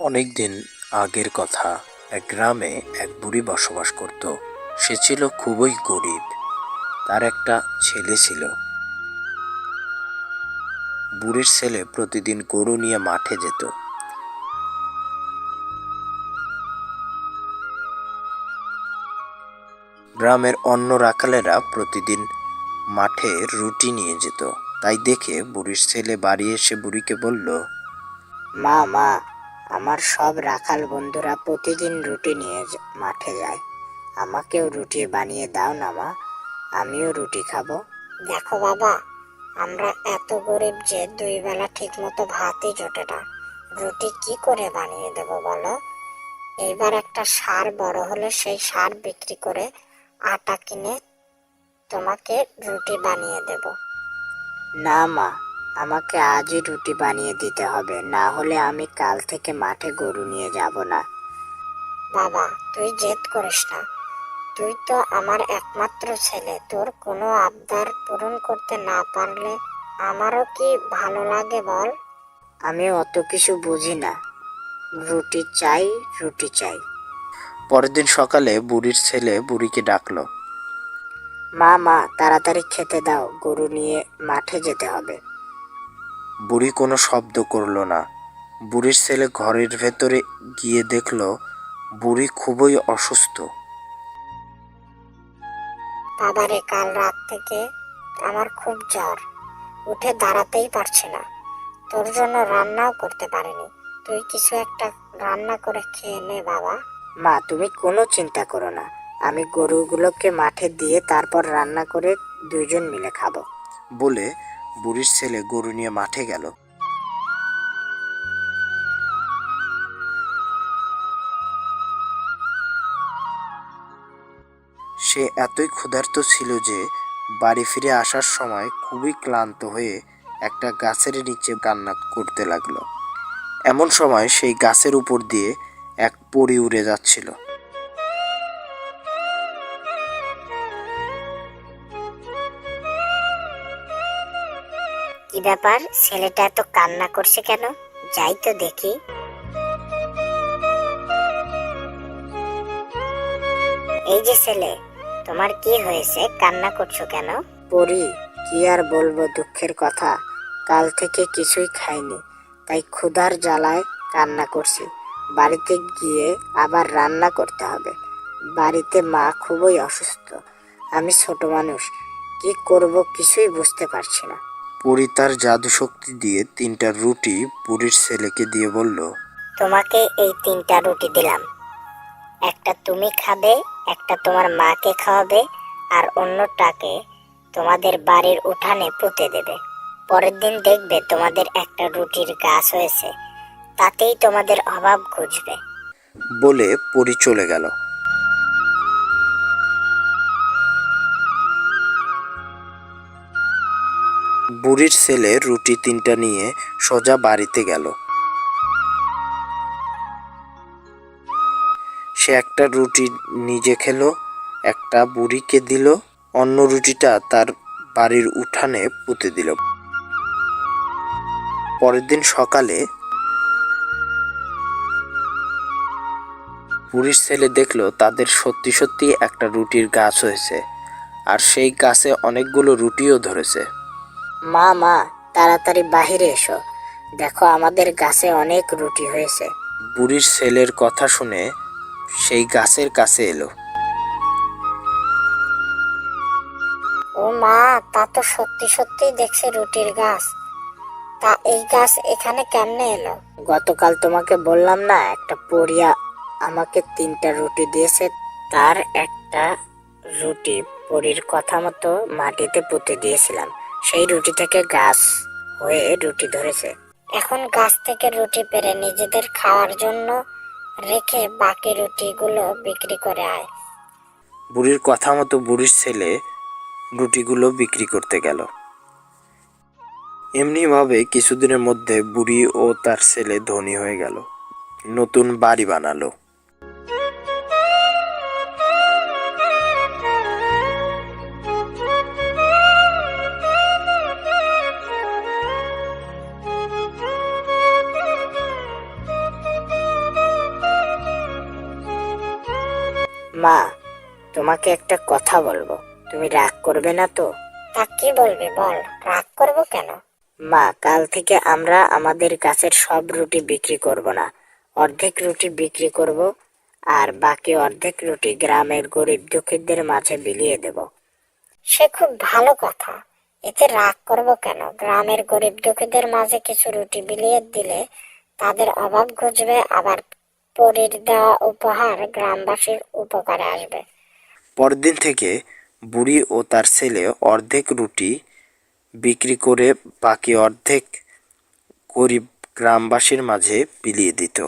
অনেক দিন আগের কথা, এক গ্রামে এক বুড়ি বসবাস করত। সে ছিল খুবই গরিব। তার একটা ছেলে ছিল। বুড়ির ছেলে প্রতিদিন গরু নিয়ে মাঠে যেত। গ্রামের অন্য রাখালেরা প্রতিদিন মাঠে রুটি নিয়ে যেত। তাই দেখে বুড়ির ছেলে বাড়ি এসে বুড়িকে বলল, মা মা আমার সব রাখাল বন্ধুরা প্রতিদিন রুটি নিয়ে মাঠে যায়। আমাকেও রুটি বানিয়ে দাও না মা আমিও রুটি খাব। দেখো বাবা আমরা এত গরিব যে দুই বেলা ঠিক মতো ভাতই জোটে না। রুটি কি করে বানিয়ে দেব বলো? এবার একটা সার বড় হলে সেই সার বিক্রি করে আটা কিনে তোমাকে রুটি বানিয়ে দেব। না মা আমাকে আজই রুটি বানিয়ে দিতে হবে না হলে আমি কাল থেকে মাঠে গরু নিয়ে যাব না। বাবা তুই জেদ করিস না। তুই তো আমার একমাত্র ছেলে। তোর কোনো আবদার পূরণ করতে না পারলে আমারও কি ভালো লাগে বল? আমি অত কিছু বুঝি না। রুটি চাই রুটি চাই। পরের দিন সকালে বুড়ির ছেলে বুড়িকে ডাকলো। মা মা তাড়াতাড়ি খেতে দাও গরু নিয়ে মাঠে যেতে হবে। বুড়ি কোনো শব্দ করল না। বুড়ির ছেলে ঘরের ভেতরে গিয়ে দেখল বুড়ি খুবই অসুস্থ। বাবারে কাল রাত থেকে আমার খুব জ্বর। উঠে দাঁড়াতেই পারছি না। তোর জন্য রান্নাও করতে পারিনি। তুই কিছু একটা রান্না করে খেয়ে নে বাবা। মা তুমি কোনো চিন্তা করো না। আমি গরুগুলোকে মাঠে দিয়ে তারপর রান্না করে দুইজন মিলে খাব। বলে বুড়ির ছেলে গরু নিয়ে মাঠে গেল। সে এতই ক্ষুধার্ত ছিল যে বাড়ি ফিরে আসার সময় খুবই ক্লান্ত হয়ে একটা গাছের নিচে কান্না করতে লাগল। এমন সময় সেই গাছের উপর দিয়ে এক পরী উড়ে যাচ্ছিল। কি ব্যাপার? ছেলেটা এত কান্না করছে কেন? যাই তো দেখি। এই যে ছেলে, তোমার কি হয়েছে? কান্না করছ কেন? পরি, কি আর বলব দুঃখের কথা? কাল থেকে কিছুই খাইনি, তাই ক্ষুধার জ্বালায় কান্না করছি। বাড়িতে গিয়ে আবার রান্না করতে হবে। বাড়িতে মা খুবই অসুস্থ। আমি ছোট মানুষ, কি করব কিছুই বুঝতে পারছি না। পরী তার জাদু শক্তি দিয়ে তিনটা রুটি বুড়ির ছেলেকে দিয়ে বলল তোমাকে এই তিনটা রুটি দিলাম। একটা তুমি খাবে একটা তোমার মাকে খাওয়াবে আর অন্যটাকে তোমাদের বাড়ির উঠানে পুঁতে দেবে। পরের দিন দেখবে তোমাদের একটা রুটির গাছ হয়েছে তাতেই তোমাদের অভাব ঘুচবে। বলে পরি চলে গেল। বুড়ির ছেলে রুটি তিনটা নিয়ে সোজা বাড়িতে গেল। সে একটা রুটি নিজে খেলো, একটা বুড়িকে দিল, অন্য রুটিটা তার বাড়ির উঠানে পুঁতে দিল। পরের দিন সকালে বুড়ির ছেলে দেখল তাদের সত্যি সত্যি একটা রুটির গাছ হয়েছে, আর সেই গাছে অনেকগুলো রুটিও ধরেছে। মা মা তাড়াতাড়ি বাহিরে এসো। দেখো আমাদের গাছে অনেক রুটি হয়েছে। বুড়ির ছেলের কথা শুনে সেই গাছের কাছে এলো। ও মা তা তো সত্যি সত্যি দেখছে রুটির গাছ। তা এই গাছ এখানে কেমনে এলো? গতকাল তোমাকে বললাম না একটা পরিয়া আমাকে তিনটা রুটি দিয়েছে তার একটা রুটি। পরির কথা মতো মাটিতে পুঁতে দিয়েছিলাম। সেই রুটি থেকে গাছ হয়ে রুটি ধরেছে। এখন গাছ থেকে রুটি পেরে নিজেদের খাওয়ার জন্য রেখে বাকি রুটিগুলো বিক্রি করে আয়। বুড়ির কথা মতো বুড়ির ছেলে রুটিগুলো বিক্রি করতে গেল। এমনিভাবে কিছুদিনের মধ্যে বুড়ি ও তার ছেলে ধনী হয়ে গেল। নতুন বাড়ি বানালো। মা তোমাকে একটা কথা বলব। তুমি রাগ করবে না তো? তা কি বলবি বল রাগ করব কেন? মা কাল থেকে আমরা আমাদের গাছের সব রুটি বিক্রি করব না। অর্ধেক রুটি বিক্রি করব আর বাকি অর্ধেক রুটি গ্রামের গরিব দুঃখীদের মাঝে বিলিয়ে দেব। সে খুব ভালো কথা। এতে রাগ করব কেন? গ্রামের গরিব দুঃখীদের মাঝে কিছু রুটি বিলিয়ে দিলে তাদের অভাব ঘুচবে আবার পরীর দেওয়া উপহার গ্রামবাসীর উপকারে আসবে। পরদিন থেকে বুড়ি ও তার ছেলে অর্ধেক রুটি বিক্রি করে বাকি অর্ধেক গরিব গ্রামবাসীর মাঝে বিলিয়ে দিত।